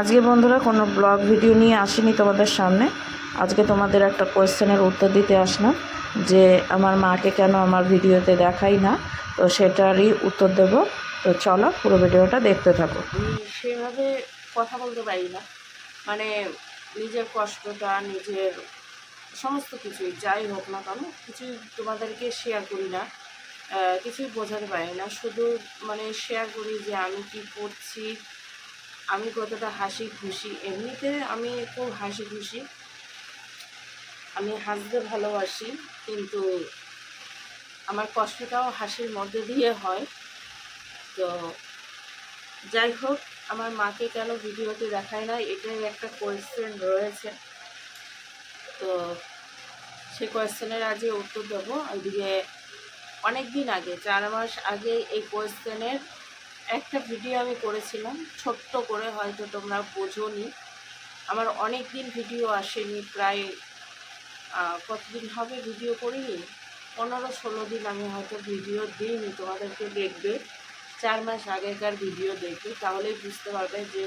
আজকে বন্ধুরা কোনো ব্লগ ভিডিও নিয়ে আসিনি তোমাদের সামনে। আজকে তোমাদের একটা কোয়েশ্চেনের উত্তর দিতে আসলাম যে আমার মাকে কেন আমার ভিডিওতে দেখাই না, তো সেটারই উত্তর দেব। তো চলো পুরো ভিডিওটা দেখতে থাকো। সেভাবে কথা বলতে পারি না। মানে নিজের কষ্টটা, নিজের সমস্ত কিছুই, যাই হোক না কেন, কিছুই তোমাদেরকে শেয়ার করি না। কিছুই বোঝাতে পারি না। শুধু মানে শেয়ার করি যে আমি কি করছি আমি কতটা হাসি খুশি, এমনিতে আমি খুব হাসি খুশি। আমি হাসতে ভালোবাসি, কিন্তু আমার কষ্টটাও হাসির মধ্যে দিয়ে হয়। তো যাই হোক, আমার মাকে কেন ভিডিওতে দেখায় না এটাই একটা কোয়েশ্চেন রয়েছে। তো সে কোয়েশ্চেনের আজকে উত্তর দেবো। ওইদিকে অনেক দিন আগে, চার মাস আগে এই কোয়েশ্চেনের একটা ভিডিও আমি করেছিলাম, ছোট্ট করে হয়তো তোমরা বোঝোনি। আমার অনেক দিন ভিডিও আসেনি, প্রায় কতদিন হবে ভিডিও করিনি? পনেরো ষোলো দিন আমি হয়তো ভিডিও দিইনি, তোমাদেরকে দেখবে। চার মাস আগেকার ভিডিও দেখবে, তাহলেই বুঝতে পারবে যে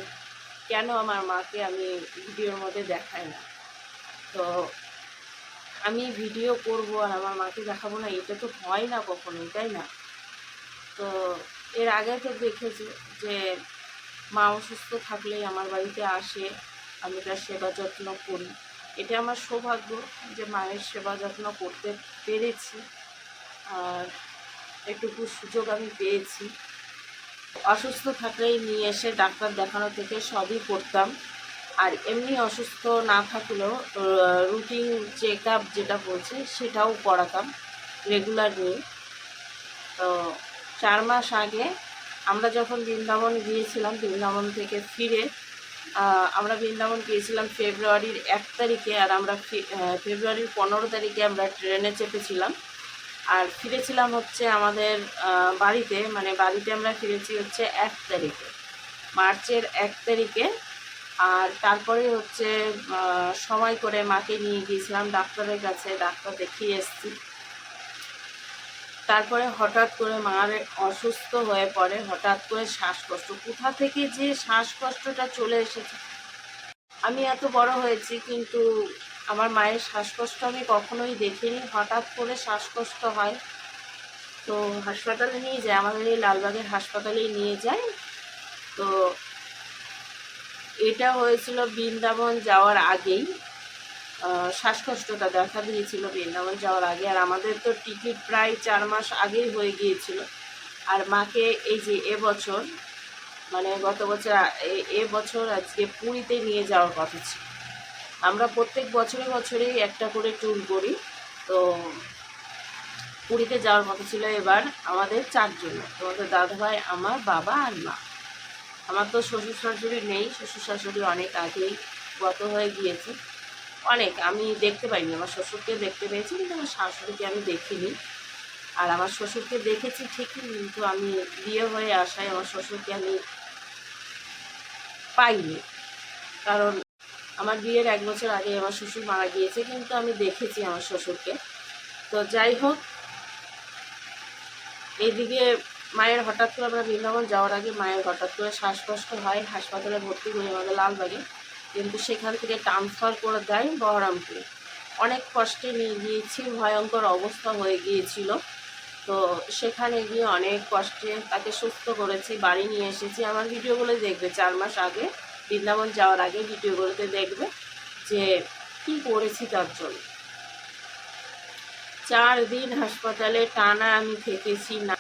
কেন আমার মাকে আমি ভিডিওর মধ্যে দেখাই না। তো আমি ভিডিও করব আর আমার মাকে দেখাবো না, এটা তো হয় না কখনোই, তাই না? তো এর আগে তো দেখেছি যে মা অসুস্থ থাকলেই আমার বাড়িতে আসে, আমি তার সেবা যত্ন করি। এটা আমার সৌভাগ্য যে মায়ের সেবা যত্ন করতে পেরেছি আর একটুকু সুযোগ আমি পেয়েছি। অসুস্থ থাকলেই নিয়ে এসে ডাক্তার দেখানো থেকে সবই করতাম। আর এমনি অসুস্থ না থাকলেও রুটিন চেক আপ যেটা বলছে সেটাও করাতাম রেগুলার নিয়ে। তো চার মাস আগে আমরা যখন বৃন্দাবন গিয়েছিলাম, বৃন্দাবন থেকে ফিরে আমরা বৃন্দাবন গিয়েছিলাম ফেব্রুয়ারির এক তারিখে আর আমরা ফেব্রুয়ারির পনেরো তারিখে আমরা ট্রেনে চেপেছিলাম। আর ফিরেছিলাম হচ্ছে আমাদের বাড়িতে মানে বাড়িতে আমরা ফিরেছি হচ্ছে এক তারিখে, মার্চের এক তারিখে। আর তারপরে হচ্ছে সময় করে মাকে নিয়ে গিয়েছিলাম ডাক্তারের কাছে, ডাক্তার দেখিয়ে এসেছি। তারপরে হঠাৎ করে মার অসুস্থ হয়ে পড়ে, হঠাৎ করে শ্বাসকষ্ট। কোথা থেকে যে শ্বাসকষ্টটা চলে এসেছে? আমি এত বড় হয়েছি, কিন্তু আমার মায়ের শ্বাসকষ্ট আমি কখনোই দেখিনি। হঠাৎ করে শ্বাসকষ্ট হয়, তো হাসপাতালে নিয়ে যায়, আমাদের এই লালবাগের হাসপাতালেই নিয়ে যায়। তো এটা হয়েছিল বৃন্দাবন যাওয়ার আগেই। শ্বাসকষ্টটা দেখা দিয়েছিল বৃন্দাবন যাওয়ার আগে। আর আমাদের তো টিকিট প্রায় চার মাস আগেই হয়ে গিয়েছিল। আর মাকে এই যে এবছর মানে গত বছর, এ- এবছর আজকে পুরীতে নিয়ে যাওয়ার কথা ছিল। আমরা প্রত্যেক বছরে বছরেই একটা করে ট্যুর করি। তো পুরীতে যাওয়ার কথা ছিল এবার আমাদের চারজন, তোমাদের দাদাভাই, আমার বাবা আর মা। আমার তো শ্বশুর শাশুড়ি নেই শ্বশুর শাশুড়ি অনেক আগেই গত হয়ে গিয়েছে। অনেক, আমি দেখতে পাইনি, আমার শ্বশুরকে দেখতে পেয়েছি, কিন্তু আমার শাশুড়িকে আমি দেখিনি। আর আমার শ্বশুরকে দেখেছি ঠিকই, কিন্তু আমি বিয়ে হয়ে আসায় আমার শ্বশুরকে আমি পাইনি। কারণ আমার বিয়ের এক বছর আগে আমার শ্বশুর মারা গিয়েছে, কিন্তু আমি দেখেছি আমার শ্বশুরকে। তো যাই হোক, এইদিকে মায়ের হঠাৎ করে আমরা বৃন্দাবন যাওয়ার আগে মায়ের হঠাৎ করে শ্বাসকষ্ট হয়, হাসপাতালে ভর্তি করি আমাদের লালবাগে। কিন্তু সেখান থেকে ট্রান্সফার করে দেয় বহরমপুরে। অনেক কষ্টে নিয়ে গিয়েছি, ভয়ঙ্কর অবস্থা হয়ে গিয়েছিল। তো সেখানে গিয়ে অনেক কষ্টে তাকে সুস্থ করেছি, বাড়ি নিয়ে এসেছি। আমার ভিডিওগুলো দেখবে, চার মাস আগে, বৃন্দাবন যাওয়ার আগে ভিডিওগুলোতে দেখবে যে কি করেছি তার জন্য। চার দিন হাসপাতালে টানা আমি থেকেছি না।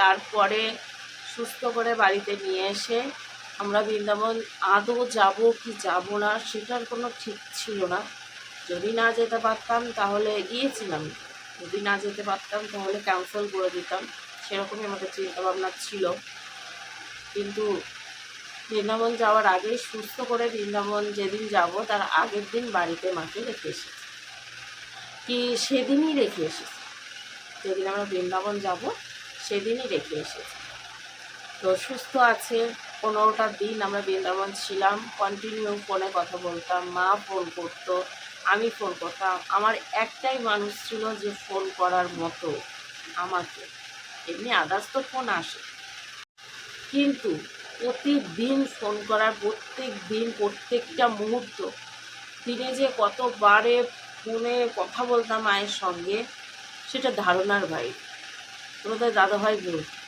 তারপরে সুস্থ করে বাড়িতে নিয়ে এসে আমরা বৃন্দাবন আদৌ যাব কি যাব না সেটার কোনো ঠিক ছিল না। যদি না যেতে পারতাম তাহলে গিয়েছিলাম। যদি না যেতে পারতাম তাহলে ক্যান্সেল করে দিতাম। সেরকমই আমাদের চিন্তাভাবনা ছিল। কিন্তু বৃন্দাবন যাওয়ার আগে সুস্থ করে বৃন্দাবন যেদিন যাব তার আগের দিন বাড়িতে মাকে রেখে এসেছি। কি সেদিনই রেখে এসেছি। যেদিন আমরা বৃন্দাবন যাব সেদিনই রেখে এসেছি। তো সুস্থ আছে পনেরোটা দিন আমরা বৃন্দাবন ছিলাম। কন্টিনিউ ফোনে কথা বলতাম, মা ফোন করতো, আমি ফোন করতাম। আমার একটাই মানুষ ছিল যে ফোন করার মতো আমাকে। এমনি আদার্স তো ফোন আসে। কিন্তু প্রতিদিন ফোন করার প্রত্যেক দিন প্রত্যেকটা মুহূর্ত, দিনে যে কতবারে ফোনে কথা বলতাম মায়ের সঙ্গে, সেটা ধারণার বাইরে। তোমাদের দাদাভাই বল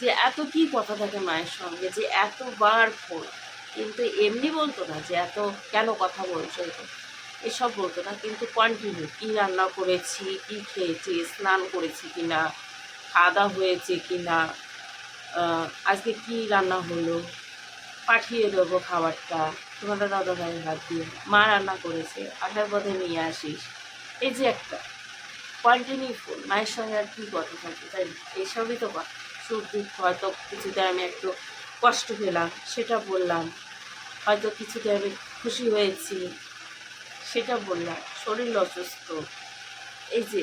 যে এত কি কথা থাকে মায়ের সঙ্গে, যে এতবার ফোন কিন্তু এমনি বলতো না যে এত কেন কথা বলছো এসব? বলতো না, কিন্তু কন্টিনিউ কী রান্না করেছি, কী খেয়েছি, স্নান করেছি কি না খাওয়া দাওয়া হয়েছে কি না আজকে কি রান্না হলো, পাঠিয়ে দেবো খাবারটা। তোমাদের দাদা ভাইয়ের হাত দিয়ে, মা রান্না করেছে, আসার পথে নিয়ে আসিস। এই যে একটা কন্টিনিউ ফোন মায়ের সঙ্গে আর কী কথা থাকে, তাই না? এইসবই তো কথা। সুখ, দুঃখ, হয়তো কিছুতে আমি একটু কষ্ট পেলাম, সেটা বললাম। হয়তো কিছুতে আমি খুশি হয়েছি, সেটা বললাম। শরীর অসুস্থ। এই যে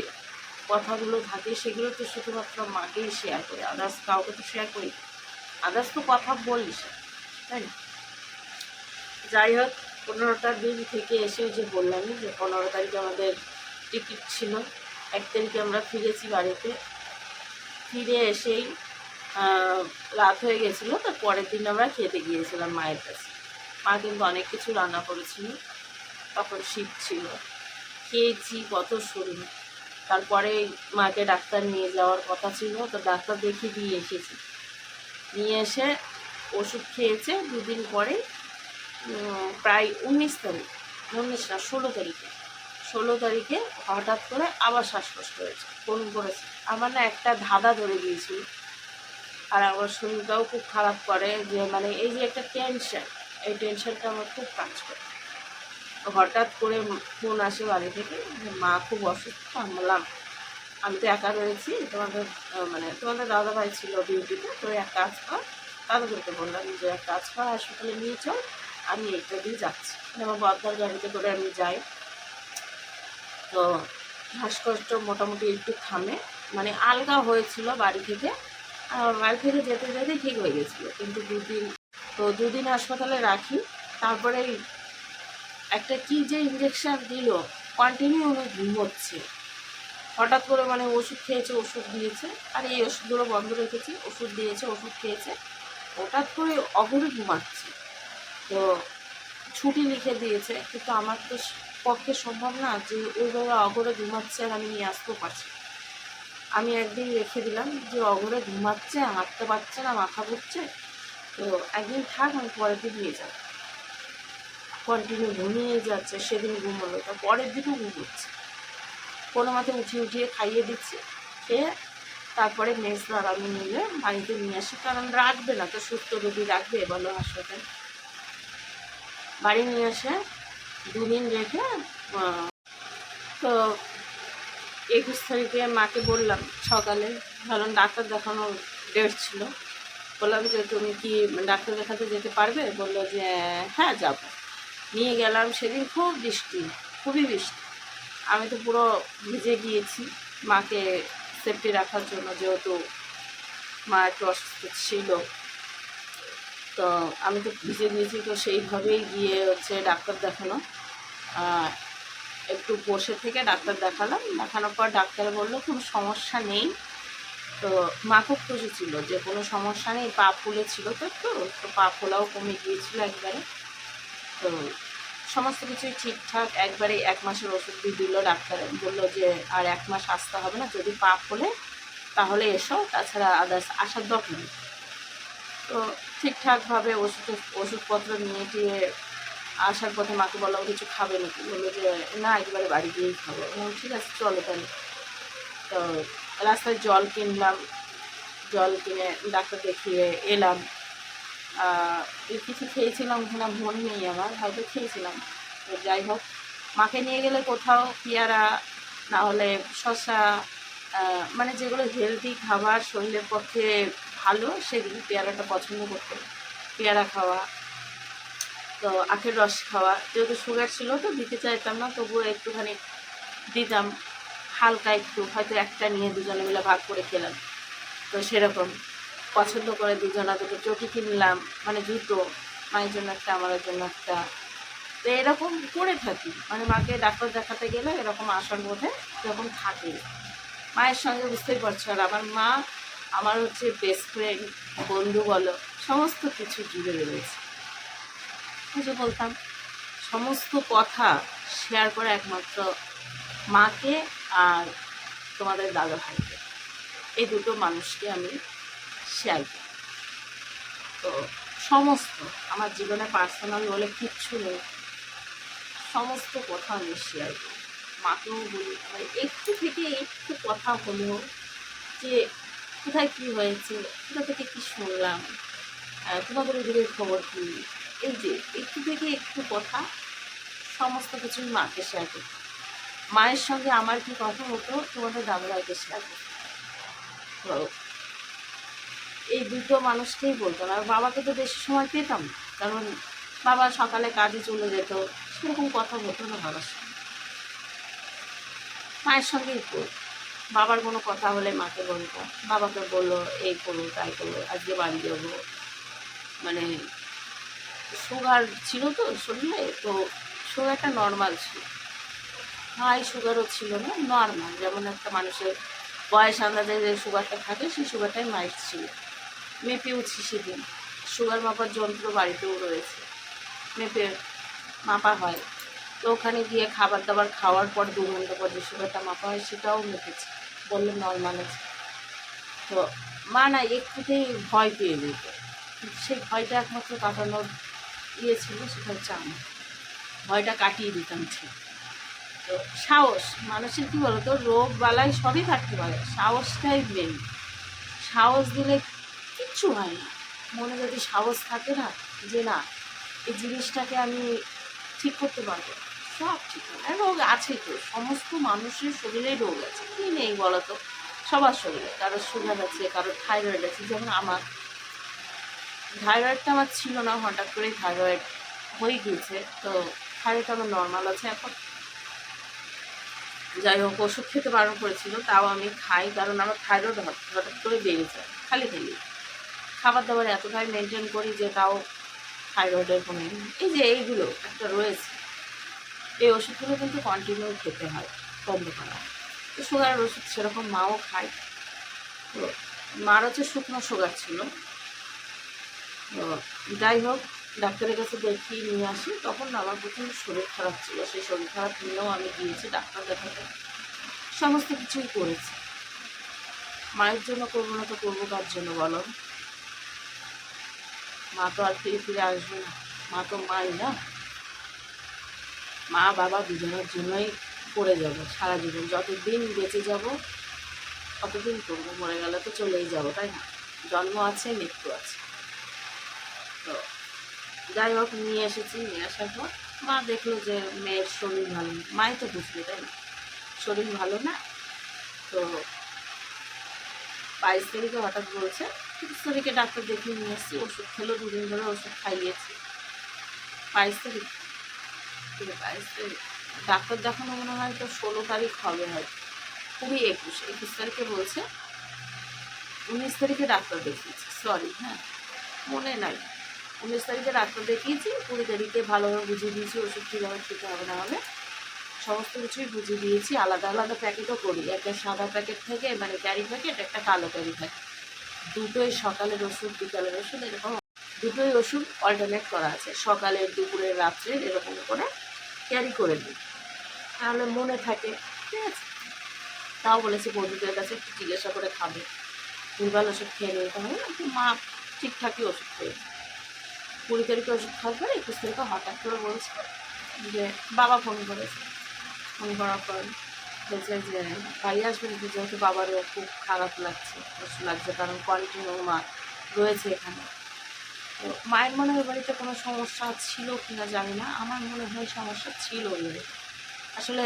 কথাগুলো থাকে, সেগুলো তো শুধুমাত্র মাকেই শেয়ার করি আদার্স কাউকে তো শেয়ার করি। আদার্স তো কথা বলিস, তাই না? যাই হোক পনেরোটার দিন থেকে এসে যে বললামই যে পনেরো তারিখে আমাদের টিকিট ছিল। এক তারিখে আমরা ফিরেছি বাড়িতে। ফিরে এসেই রাত হয়ে গেছিল তার পরের দিন আমরা খেতে গিয়েছিলাম মায়ের কাছে। মা কিন্তু অনেক কিছু রান্না করেছিল, তখন শীত ছিল। খেয়েছি, কত শরীর। তারপরে মাকে ডাক্তার নিয়ে যাওয়ার কথা ছিল, তো ডাক্তার দেখিয়ে দিয়ে এসেছি। নিয়ে এসে ওষুধ খেয়েছে, দুদিন পরে প্রায় উনিশ তারিখ, উনিশ না, ষোলো তারিখে। ষোলো তারিখে হঠাৎ করে আবার শ্বাসকষ্ট হয়েছে, ফোন করেছে। আমার না একটা ধাঁধা ধরে গিয়েছিল। আর আমার শরীরটাও খুব খারাপ করে যে মানে এই যে একটা টেনশন এই টেনশনটা আমার খুব কাজ করে। হঠাৎ করে ফোন আসে বাড়ি থেকে যে, মা, খুব অসুস্থ, আমি বললাম, আমি তো একা রয়েছি, তোমাদের মানে তোমাদের দাদা ভাই ছিল ডিউটিতে তো এক কাজ কর। তাদেরকে বললাম যে, এক কাজ কর, হাসপাতালে নিয়ে চল, আমি এইটা দিয়ে যাচ্ছি। মানে আমার বদ্দার গাড়িতে করে আমি যাই। তো, শ্বাসকষ্ট মোটামুটি একটু থামে। মানে আলগা হয়েছিল বাড়ি থেকে আর থেকে যেতে যেতে ঠিক হয়ে গেছিল। কিন্তু দুদিন, তো দুদিন হাসপাতালে রাখি, তারপরে একটা কি যে ইঞ্জেকশন দিল কন্টিনিউ উনি ঘুমোচ্ছে। হঠাৎ করে মানে ওষুধ খেয়েছে, ওষুধ দিয়েছে, আর এই ওষুধগুলো বন্ধ রেখেছি, ওষুধ দিয়েছে, ওষুধ খেয়েছে। হঠাৎ করে অঘরে ঘুমাচ্ছে। তো ছুটি লিখে দিয়েছে, কিন্তু আমার তো পক্ষে সম্ভব না যে ওইভাবে অঘরে ঘুমাচ্ছে আর আমি নিয়ে আসতেও পারছি। আমি একদিন রেখে দিলাম যে অঘরে ঘুমাচ্ছে, হাঁটতে পারছে না, মাথা ঘুরছে। তো একদিন থাক, আমি পরের দিন নিয়ে যাব। কন্টিনিউ ঘুমিয়ে যাচ্ছে, সেদিন ঘুম হলো। তো পরের দিনও ঘুম হচ্ছে। কোনো মতে উঠিয়ে উঠিয়ে খাইয়ে দিচ্ছি। খেয়ে তারপরে মেজদার আমি নিলে বাড়িতে নিয়ে আসি। কারণ রাখবে না তো, সুস্থ রোগী রাখবে, বলো হাসপাতাল। বাড়ি নিয়ে আসে দুদিন রেখে তো একুশ তারিখে মাকে বললাম সকালে, কারণ ডাক্তার দেখানোর ডেট ছিল। বললাম যে, তুমি কি ডাক্তার দেখাতে যেতে পারবে? বলল যে হ্যাঁ যাব। নিয়ে গেলাম সেদিন খুব বৃষ্টি, খুবই বৃষ্টি। আমি তো পুরো ভিজে গিয়েছি। মাকে সেফটি রাখার জন্য যেহেতু মা একটু অসুস্থ ছিল, তো আমি তো ভিজে গিয়েছি, তো সেইভাবেই গিয়ে হচ্ছে ডাক্তার দেখানো। একটু বসে থেকে ডাক্তার দেখালাম। দেখানোর পর ডাক্তার বলল কোনো সমস্যা নেই। তো মা খুব খুশি ছিল যে, কোনো সমস্যা নেই, পা ফুলেছিল তো একটু, তো পা ফোলাও কমে গিয়েছিল একবারে। তো সমস্ত কিছুই ঠিকঠাক। একবারে এক মাসের ওষুধ দিয়ে দিল ডাক্তার। বলল যে, আর এক মাস আসতে হবে না, যদি পা ফোলে তাহলে এসো, তাছাড়া আদার্স আসার দরকার নেই। তো ঠিকঠাকভাবে ওষুধ, ওষুধপত্র নিয়ে টিয়ে আসার পথে মাকে বললাম কিছু খাবে নাকি? বলল যে না একেবারে বাড়ি গিয়েই খাব। ঠিক আছে চলো তাহলে। তো রাস্তায় জল কিনলাম জল কিনে ডাক্তার দেখিয়ে এলাম। কিছু খেয়েছিলাম কিনা মনে নেই আমার হয়তো খেয়েছিলাম। তো যাই হোক মাকে নিয়ে গেলে কোথাও পেয়ারা না হলে আহ, মানে যেগুলো হেলদি খাবার শরীরের পক্ষে ভালো সেগুলো পেয়ারাটা পছন্দ করতো। পেয়ারা খাওয়া তো আখের রস খাওয়া। যেহেতু সুগার ছিল তো দিতে চাইতাম না, তবুও একটুখানি দিতাম। হালকা একটু, হয়তো একটা নিয়ে দুজনে মিলে ভাগ করে খেলাম। তো সেরকম। পছন্দ করে দুজনা দুটো চটি কিনলাম মানে জুতো, মায়ের জন্য একটা আমার জন্য একটা। তো এরকম করে থাকি। মানে মাকে ডাক্তার দেখাতে গেলে এরকম আসার মধ্যে এরকম থাকে। মায়ের সঙ্গে বুঝতেই পারছ আর আমার মা, আমার হচ্ছে বেস্ট ফ্রেন্ড বন্ধু বলো, সমস্ত কিছু জুড়ে রয়েছে। যে বলতাম, সমস্ত কথা শেয়ার করে একমাত্র মাকে আর তোমাদের দাদা ভাইকে। এই দুটো মানুষকে আমি শেয়ার করি। তো সমস্ত, আমার জীবনে পার্সোনাল বলে কিচ্ছু নেই। সমস্ত কথা আমি শেয়ার করি। মাকেও বলি মানে একটু থেকে একটু কথা হলেও যে কোথায় কী হয়েছে, কোথা থেকে কী শুনলাম তোমাদের ওদিকের খবর কী? এই যে, একটু থেকে একটু কথা, সমস্ত কিছুই মাকে শেয়ার করি মায়ের সঙ্গে আমার কি কথা হতো, তোমাদের দাদাভাইকে শেয়ার করতো এই দুটো মানুষকেই বলতাম। আর বাবাকে তো বেশি সময় পেতাম না। কারণ বাবা সকালে কাজে চলে যেত, সেরকম কথা হতো না বাবার সঙ্গে। মায়ের সঙ্গেই করতো বাবার কোনো কথা হলে মাকে বলতো বাবাকে বলল, এই করো, তাই করো, আজকে বাড়ি যাব। মানে সুগার ছিল তো শরীরে, তো সুগারটা নর্মাল ছিল। হাই সুগারও ছিল না নর্মাল যেমন একটা মানুষের বয়স আন্দাজে যে সুগারটা থাকে, সেই সুগারটাই মাইট ছিল। মেপেওছি সেদিন। সুগার মাপার যন্ত্র বাড়িতেও রয়েছে। মেপে মাপা হয়। তো ওখানে গিয়ে খাবার দাবার খাওয়ার পর দু ঘণ্টা পর যে সুগারটা মাপা হয়, সেটাও মেপেছে। বললে নর্মাল আছে। তো মা না, একটুতেই ভয় পেয়ে যেত। সেই ভয়টা একমাত্র কাটানোর ইয়ে ছিল, সেটা হচ্ছে আমার ভয়টা কাটিয়ে দিতাম ঠিক। তো সাহস, মানুষের কী বলতো রোগ বালাই সবই থাকতে পারে। সাহসটাই মেন সাহস দিলে কিচ্ছু হয় না। মনে যদি সাহস থাকে না, যে না, এই জিনিসটাকে আমি ঠিক করতে পারব, সব ঠিক হয় রোগ আছে তো, সমস্ত মানুষের শরীরেই রোগ আছে। কী নেই বলো তো সবার শরীরে। কারোর সুগার আছে, কারোর থাইরয়েড আছে, যেমন আমার। থাইরয়েডটা আমার ছিল না, হঠাৎ করেই থাইরয়েড হয়ে গিয়েছে। তো থাইরয়েড আমার নর্মাল আছে এখন। যাই হোক, ওষুধ খেতে বারণ করেছিল, তাও আমি খাই, কারণ আমার থাইরয়েড হঠাৎ করে বেড়ে যায়, খালি খালি। খাবার দাবার এতটাই মেনটেন করি যে তাও থাইরয়েডের নেই। এই যে এইগুলো একটা রয়েছে। এই ওষুধগুলো কিন্তু কন্টিনিউ খেতে হয়, বন্ধ করা। তো সুগারের ওষুধ সেরকম মাও খায়। তো মার হচ্ছে শুকনো সুগার ছিল। তো যাই হোক, ডাক্তারের কাছে দেখিয়ে নিয়ে আসি। তখন আমার প্রচুর শরীর খারাপ ছিল। সেই শরীর খারাপ নিয়েও আমি গিয়েছি, ডাক্তার দেখাতে। সমস্ত কিছুই করেছি। মায়ের জন্য করব না তো করব, কার জন্য বলো? মা তো আর ফিরে ফিরে আসবে না। মা তো মাই না। মা, বাবা দুজনের জন্যই করে যাব সারা জীবন। যতদিন বেঁচে যাব, ততদিন করব। মরে গেলে তো চলেই যাব, তাই না? জন্ম আছে, মৃত্যু আছে। তো যাই হোক নিয়ে এসেছি, নিয়ে আসার পর মা দেখল যে মেয়ের শরীর ভালো না। মাই তো বুঝবে, তাই না? শরীর ভালো না, তো বাইশ তারিখে হঠাৎ বলছে, তিরিশ তারিখে ডাক্তার দেখিয়ে নিয়ে এসেছি, ওষুধ খেলো, দুদিন ধরে ওষুধ খাইয়েছি। বাইশ তারিখ? বাইশ তারিখ। ডাক্তার দেখানো মনে হয় তো ষোলো তারিখ হবে হয়তো। কুড়ি একুশ একুশ তারিখে বলছে, উনিশ তারিখে ডাক্তার দেখিয়েছি। সরি হ্যাঁ মনে নাই। উনিশ তারিখে ডাক্তার দেখিয়েছি, কুড়ি তারিখে ভালোভাবে বুঝিয়ে দিয়েছি, ওষুধ কীভাবে খেতে হবে না হবে সমস্ত কিছুই বুঝিয়ে দিয়েছি, আলাদা আলাদা প্যাকেটও করি। একটা সাদা প্যাকেট থেকে মানে ক্যারি প্যাকেট, একটা কালো ক্যারি প্যাকেট। দুটোই সকালের ওষুধ, বিকালের ওষুধ, এরকম। দুটোই ওষুধ অল্টারনেট করা আছে। সকালের দুপুরের রাত্রের এরকম করে ক্যারি করে দিই তাহলে মনে থাকে, ঠিক আছে? তাও বলেছি বন্ধুদের কাছে একটু জিজ্ঞাসা করে খাবে। ভুলভাল ওষুধ খেয়ে নিতে হবে না মা ঠিকঠাকই ওষুধ খেয়েছে। কুড়ি তারিখে ওষুধ খাওয়ার পরে একুশ তারিখে হঠাৎ করে বলছে যে বাবা ফোন করেছে। ফোন করার পর বলছে যে, বাড়ি আসবেন যেহেতু বাবারও খুব খারাপ লাগছে, কষ্ট লাগছে, কারণ কন্টিনিউ মা রয়েছে এখানে। তো মায়ের মনে হয় বাড়িতে কোনো সমস্যা ছিল কি না জানি না, আমার মনে হয় সমস্যা ছিল ওই বাড়িতে। আসলে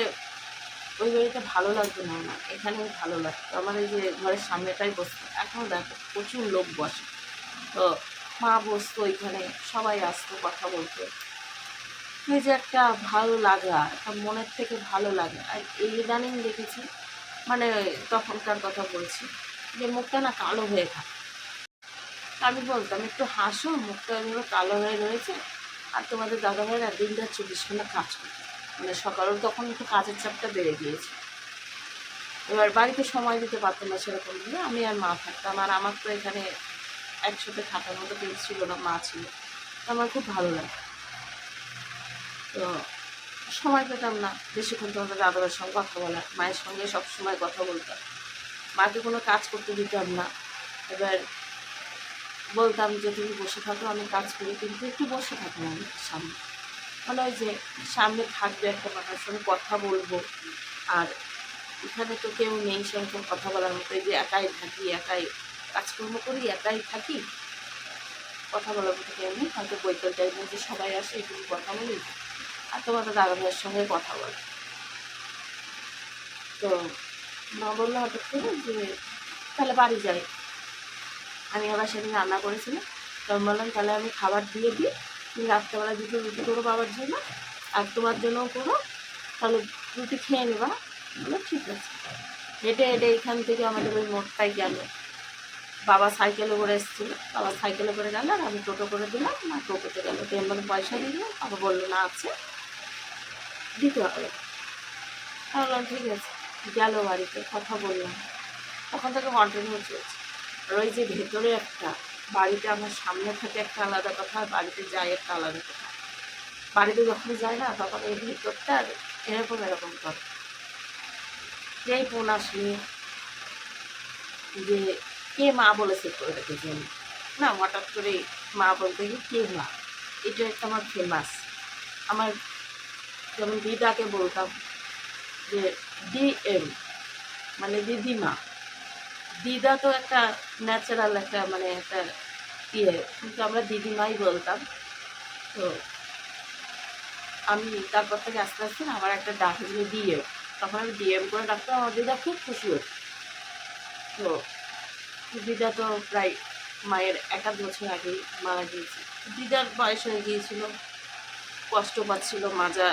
ওই বাড়িতে ভালো লাগতো না আমার, এখানেও ভালো লাগতো। আমার এই যে ঘরের সামনেটাই বসতো এখনও দেখো প্রচুর লোক বসে। তো মা বসতো ওইখানে সবাই আসতো কথা বলতো। এই যে একটা ভালো লাগা, একটা মনের থেকে ভালো লাগা। আর এই ইদানিং দেখেছি মানে তখনকার কথা বলছি, যে মুখটা না কালো হয়ে থাকে। আমি বলতাম, একটু হাসো, মুখটা এভাবে কালো হয়ে রয়েছে। আর তোমাদের দাদা ভাইরা দিনটা চব্বিশ ঘণ্টা কাজ করতো। মানে সকালেও তখন একটু কাজের চাপটা বেড়ে গিয়েছে। এবার বাড়িতে সময় দিতে পারতাম না সেরকম আমি আর মা থাকতাম। আর আমার তো এখানে একসাথে থাকার মতো কেউ ছিল না, মা ছিল। আমার খুব ভালো লাগে। তো সময় পেতাম না, বেশিক্ষণ তোমাদের দাদার সঙ্গে কথা বলা, মায়ের সঙ্গে সব সময় কথা বলতাম। মাকে কোনো কাজ করতে দিতাম না। এবার বলতাম যে, তুমি বসে থাকো, আমি কাজ করি। কিন্তু একটু বসে থাকো আমি সামনে। মানে যে, সামনে থাকবে একটা মানুষের সঙ্গে কথা বলব। আর এখানে তো কেউ নেই, সেরকম কথা বলার মতো, এই যে একাই থাকি, একাই কাজকর্ম করি, একাই থাকি। কথা বলার মতো আমি হয়তো বৈকাল টাইমে যে সবাই আসে একটু কথা বলি। আর তোমার তো দাদা ভাইয়ের সঙ্গে কথা বলে। তো মা বলল হঠাৎ করে যে, তাহলে বাড়ি যাই। আমি আবার সেদিন রান্না করেছিলাম। তখন বললাম, তাহলে আমি খাবার দিয়ে দিই। তুমি রাত্রেবেলা দুটো রুটি করো বাবার জন্য। আর তোমার জন্যও করো। তাহলে রুটি খেয়ে নেবা। বলল, ঠিক আছে। হেঁটে হেঁটে এখান থেকে আমাদের ওই মোড়টাই গেল। বাবা সাইকেলে করে এসেছিল। বাবা সাইকেলে করে গেল, আর আমি টোটো করে দিলাম। মা টোটোতে গেল, তো এমন পয়সা দিলাম। বাবা বলল, না, আছে। দিতে হবে। বললাম, ঠিক আছে। গেল বাড়িতে, কথা বললাম। তখন থেকে কন্টিনিউ চলছে। আর ওই যে ভেতরে একটা বাড়িতে আমার সামনে থাকে একটা আলাদা কথা বাড়িতে যাই একটা আলাদা কথা। বাড়িতে যখন যায় না, তখন এই ভেতরটা আর এরকম এরকম করে। যেই ফোন আসলে যে কে মা বলে সেট করে না, হঠাৎ করে মা বলতে গিয়ে কে মা এটা একটা আমার ফেমাস আমার যেমন দিদাকে বলতাম যে ডি এম মানে দিদিমা। দিদা তো একটা ন্যাচারাল একটা মানে একটা ইয়ে কিন্তু আমরা দিদিমাই বলতাম। তো আমি তারপর থেকে আস্তে আস্তে আমার একটা ডাক ছিল ডিএম। তখন আমি ডিএম করে ডাকতাম, আমার দিদা খুব খুশি হতো। তো দিদা তো প্রায় মায়ের এক আধ বছর আগেই মারা গিয়েছে। দিদার বয়স হয়ে গিয়েছিল, কষ্ট পাচ্ছিল, মাজা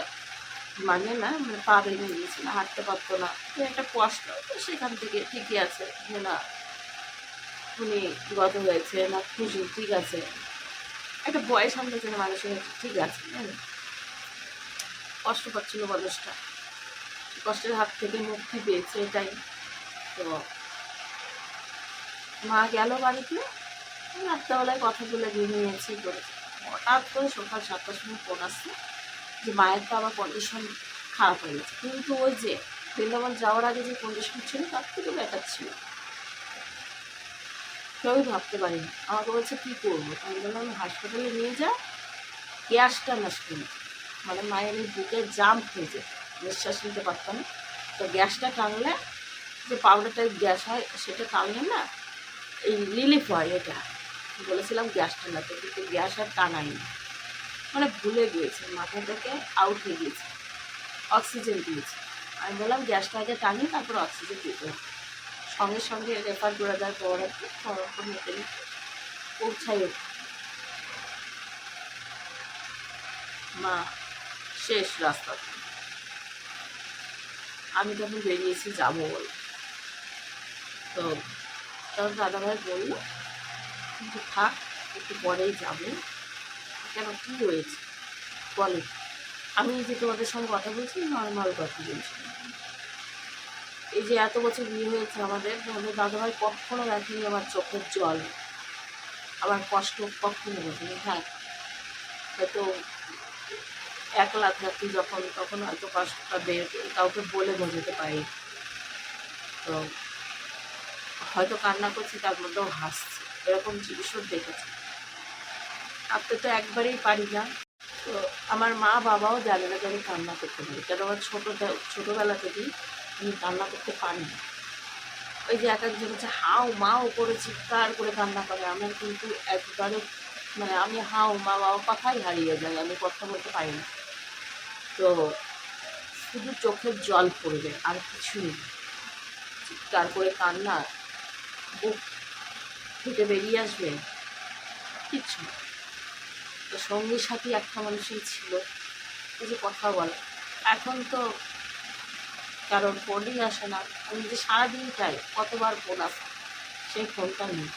মানে না মানে পা ভেঙে গিয়েছিল, হাঁটতে পারতো না। একটা কষ্ট তো সেখান থেকে ঠিকই আছে না, উনি গত হয়েছে, না খুশি, ঠিক আছে। একটা বয়স আমরা যেন মানুষের ঠিক আছে? কষ্ট পাচ্ছিল মানুষটা। কষ্টের হাত থেকে মুক্তি পেয়েছে এটাই। তো মা গেল বাড়িতে রাত্রেবেলায় বলে দিয়ে নিয়েছি করেছি হঠাৎ করে সকাল সাতটার সময় ফোন আসছে যে মায়ের তো আবার কন্ডিশন খারাপ হয়ে গেছে। কিন্তু ওই যে বৃন্দাবন যাওয়ার আগে যে কন্ডিশন ছিল, তার থেকে বেটার ছিল। কেউই ভাবতে পারিনি। আমাকে বলছে, কী করব? আমি বললাম হাসপাতালে নিয়ে যা, গ্যাসটা হয়েছে মানে মায়ের এই বুকে জাম হয়েছে নিঃশ্বাস নিতে পারতাম না। তো গ্যাসটা টানলে, যে পাউডার টাইপ গ্যাস হয়, সেটা টানলে না এই রিলিফ হয় এটা বলেছিলাম গ্যাস টানাতে কিন্তু গ্যাস আর টানাইনি মানে ভুলে গিয়েছে মাথা থেকে আউট হয়ে গিয়েছে অক্সিজেন দিয়েছে। আমি বললাম গ্যাসটা আগে টানি, তারপর অক্সিজেন দিতে হবে। সঙ্গে সঙ্গে রেফার করে দেওয়ার পর কি খড়গপুর মেটে পৌঁছাই মা, শেষ রাস্তা। আমি তখন বেরিয়েছি, যাব বলে। তো তখন দাদাভাই বলল, কিন্তু থাক, একটু পরেই যাব। কেন, কী হয়েছে? বলে। আমি যে তোমাদের সঙ্গে কথা বলছি, নর্মাল কথা বলছি। এই যে এত বছর বিয়ে হয়েছে আমাদের, তোমাদের দাদাভাই কখনো দেখেনি আমার চোখের জল। আমার কষ্ট কখনো বোঝেনি হ্যাঁ হয়তো একলা থাকি যখন, তখন হয়তো কষ্টটা বের, কাউকে বলে বোঝাতে পারি। তো হয়তো কান্না করছি, তার মধ্যেও হাসছে। এরকম জিনিসও দেখেছি। আপনি তো একবারেই পারি না। তো আমার মা বাবাও জানে না যে আমি কান্না করতে পারি। কারণ আমার ছোটো ছোটোবেলা থেকেই আমি কান্না করতে পারি না। ওই যে এক একজন হচ্ছে হাও, মাও করে চিৎকার করে কান্না করে? আমার কিন্তু একবারে মানে আমি হাও, মা বাবা কথাই হারিয়ে যাই। আমি কথা বলতে পারি না। তো শুধু চোখের জল পড়বে আর কিছুই চিৎকার করে কান্না বুক বেরিয়ে আসবে, কিচ্ছু তো সঙ্গী সাথী একটা মানুষই ছিল যে কথা বলে। এখন তো কারণ ফোনই আসে না। আমি যে সারাদিন চাই, কতবার ফোন আসে, সেই ফোনটা নেই।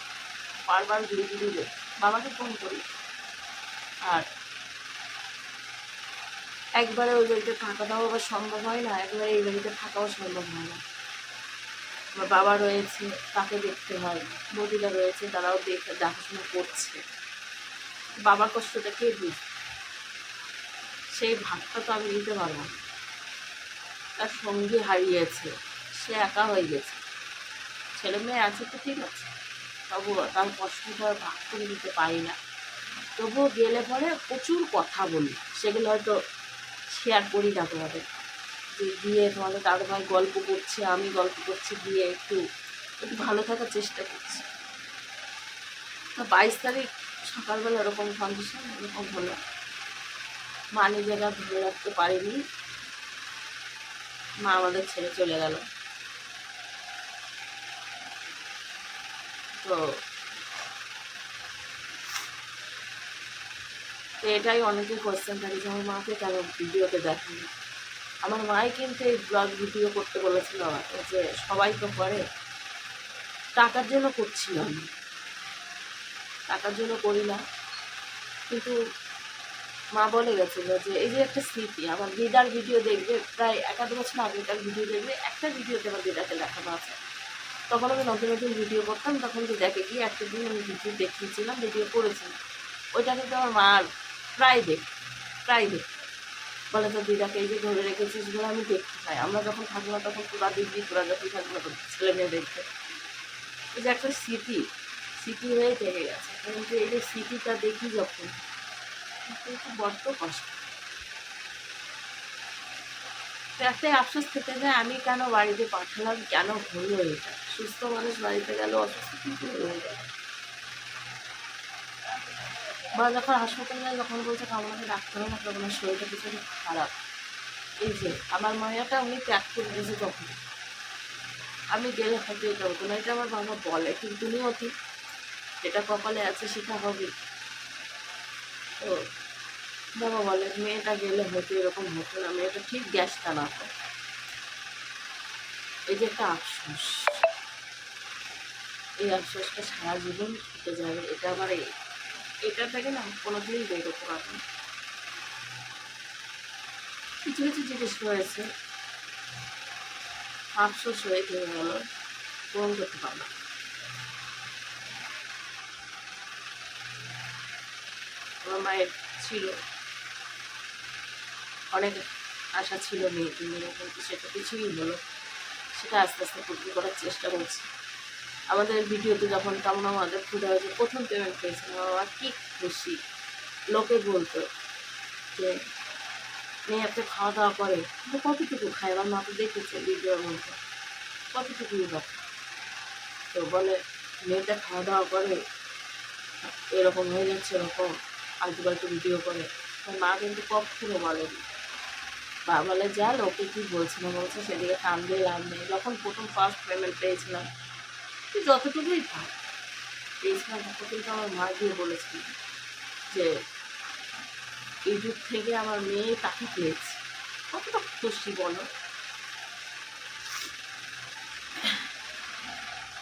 বারবার ঘুরে ঘুরে বাবাকে ফোন করি। আর একবারে ওই বাড়িতে থাকাটাও আবার সম্ভব হয় না, একবারে এই বাড়িতে থাকাও সম্ভব হয় না। আমার বাবা রয়েছে, তাকে দেখতে হয়। বৌদিরা রয়েছে, তারাও দেখে, দেখাশোনা করছে। বাবার কষ্টটা কে বুঝবে? সেই ভাগটা তো আমি নিতে পারব না। তার সঙ্গী হারিয়েছে, সে একা হয়ে গেছে। ছেলে মেয়ে আছে তো ঠিক আছে, তবু তার কষ্টটা ভাগ করে নিতে পারি না। তবুও গেলে পরে প্রচুর কথা বলি, সেগুলো হয়তো শেয়ার করি না তোমাদের। যে গিয়ে তোমাদের দাদা ভাই গল্প করছে, আমি গল্প করছি দিয়ে একটু একটু ভালো থাকার চেষ্টা করছি। তা বাইশ তারিখ সকালবেলা ওরকম কন্ডিশন এরকম হলো। মা নিজেরা ধরে রাখতে পারিনি। মা আমাদের ছেড়ে চলে গেল। তো তো এটাই অনেকে কোয়েশ্চেন থাকে যে আমার মাকে কেন ভিডিওতে দেখেনি? আমার মাই কিন্তু এই ব্লগ ভিডিও করতে বলেছিল আমাকে যে সবাই তো করে। টাকার জন্য করছিল আমি টাকার জন্য করি না। কিন্তু মা বলে গেছিল যে এই যে একটা স্মৃতি, আমার দিদার ভিডিও দেখবে, প্রায় এক আধ বছর আগেকার ভিডিও দেখবে, একটা ভিডিওতে আমার দিদাকে দেখানো আছে। তখন আমি নতুন নতুন ভিডিও করতাম, তখন দিদাকে গিয়ে একটা দিন আমি ভিডিও দেখিয়েছিলাম ভিডিও করেছিলাম। ওইটা কিন্তু আমার মার প্রায় দেখ প্রায় দেখ বলে তো দিদাকে এই যে ধরে রেখেছিস বলে আমি দেখতে চাই। আমরা যখন থাকব না, তখন তোরা দেখবি, তোরা যখন থাকব না, তোর ছেলে মেয়ে দেখবে। এই যে একটা স্মৃতি স্মৃতি হয়ে থেকে গেছে। কিন্তু এই যে স্মৃতিটা দেখি যখন কিন্তু বড্ড কষ্ট। একটাই আফসোস থেকে যায়, আমি কেন বাড়িতে পাঠালাম, কেন হলো এটা? সুস্থ মানুষ বাড়িতে গেল অসুস্থ কিন্তু হয়ে গেল বা যখন হাসপাতালে যায় যখন বলছে আমাকে ডাক্তার না তখন আমার শরীরটা কিছু খারাপ। এই যে, আমার মায়াটা উনি ত্যাগ করে দিয়েছে তখন। আমি গেলে হয়তো এটা হতো না, এটা আমার বাবা বলে, কিন্তু নিয়তি যেটা কপালে আছে সেটা হবে। তো বাবা বলে, মেয়েটা গেলে হয়তো এরকম হতো না, মেয়েটা ঠিক গ্যাস টানাতো এই যে একটা আফসোস। এই আফসোসটা সারা জীবন থেকে যাবে, এটা আমার এই- এটা থেকে না কোনোদিনই বের করতে পারব। কিছু কিছু জিনিস রয়েছে, আফসোস হয়ে গেল পূরণ করতে না। আমার মায়ের ছিল, অনেক আশা ছিল মেয়েকে নিয়ে কিন্তু সেটা কিছুই হলো, সেটা আস্তে আস্তে পূর্ণ করার চেষ্টা করছি আমাদের ভিডিওতে যখন তেমন আমাদের ক্ষুদা হয়েছে, প্রথম পেমেন্ট পেয়েছিলাম আমার কি খুশি। লোকে বলতো যে, মেয়ে, একটা খাওয়া দাওয়া করে। কিন্তু কতটুকু খায় আমার মা তো দেখেছে ভিডিওর মধ্যে। কতটুকুই বা? তো বলে, মেয়েটা খাওয়া দাওয়া করে, এরকম হয়ে যাচ্ছে এরকম আজু বাজু ভিডিও করে। মা কিন্তু কখনো বলেনি। বা বলে, যা, লোকে কী বলছে না বলছে, সেদিকে কান দিয়ে লাভ নেই। যখন প্রথম ফার্স্ট পেমেন্ট পেয়েছিলাম যতটুকুই পাই এই তখন কিন্তু আমার মা গিয়ে বলেছিল যে, এই যুগ থেকে আমার মেয়ে তাকে পেয়েছে। কতটা খুশি বলো?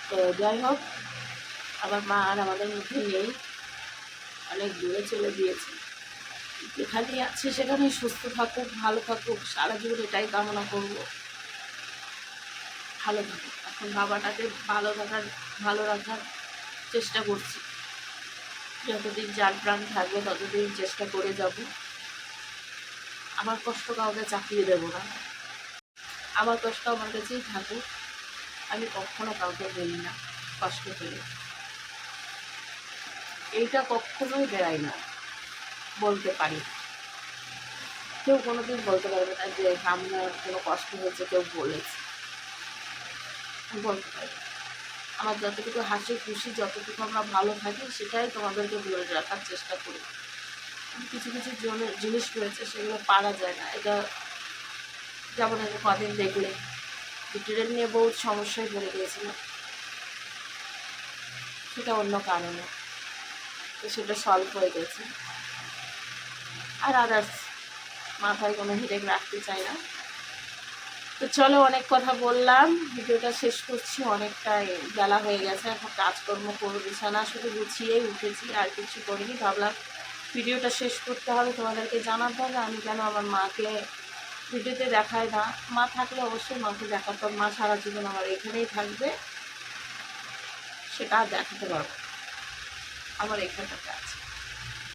তো যাই হোক, আমার মা আর আমাদের মধ্যে নেই। অনেক দূরে চলে গিয়েছে। যেখানেই আছে সেখানেই সুস্থ থাকুক, ভালো থাকুক। সারা জীবন এটাই কামনা করব। ভালো থাকুক। বাবাটাকে ভালো থাকার ভালো রাখার চেষ্টা করছি। যতদিন যার প্রাণ থাকবে, ততদিন চেষ্টা করে যাব। আমার কষ্ট কাউকে চাপিয়ে দেবো না। আমার কষ্ট আমার কাছেই থাকুক। আমি কখনো কাউকে বলি না, কষ্ট পেলে এইটা কখনোই বেড়াই না, বলতে পারি। কেউ কোনোদিন বলতে পারবে না যে আমার কোনো কষ্ট হয়েছে, কেউ বলেছে। বলতে পারি। আমার যতটুকু হাসি খুশি, যতটুকু আমরা ভালো থাকি, সেটাই তোমাদেরকে বলে রাখার চেষ্টা করি। কিছু কিছু জন- জিনিস রয়েছে সেগুলো পারা যায় না। এটা যেমন যে কদিন দেখলে ট্রেন নিয়ে বহুত সমস্যায় পড়ে গিয়েছিল সেটা অন্য কারণে। তো সেটা সলভ হয়ে গেছে। আর আদার্স মাথায় কোনো হেডেক রাখতে চাই না। তো চলো অনেক কথা বললাম, ভিডিওটা শেষ করছি, অনেকটাই বেলা হয়ে গেছে, এখন কাজকর্ম করব, বিছানা শুধু গুছিয়েই উঠেছি, আর কিছু করিনি, ভাবলাম ভিডিওটা শেষ করতে হবে, তোমাদেরকে জানাতে হবে, আমি কেন আমার মাকে ভিডিওতে দেখায় না মা থাকলে অবশ্যই মাকে দেখাতাম মা সারা জীবন আমার এখানেই থাকবে, সেটা দেখাতে পারব। আমার এখানটাতে আছে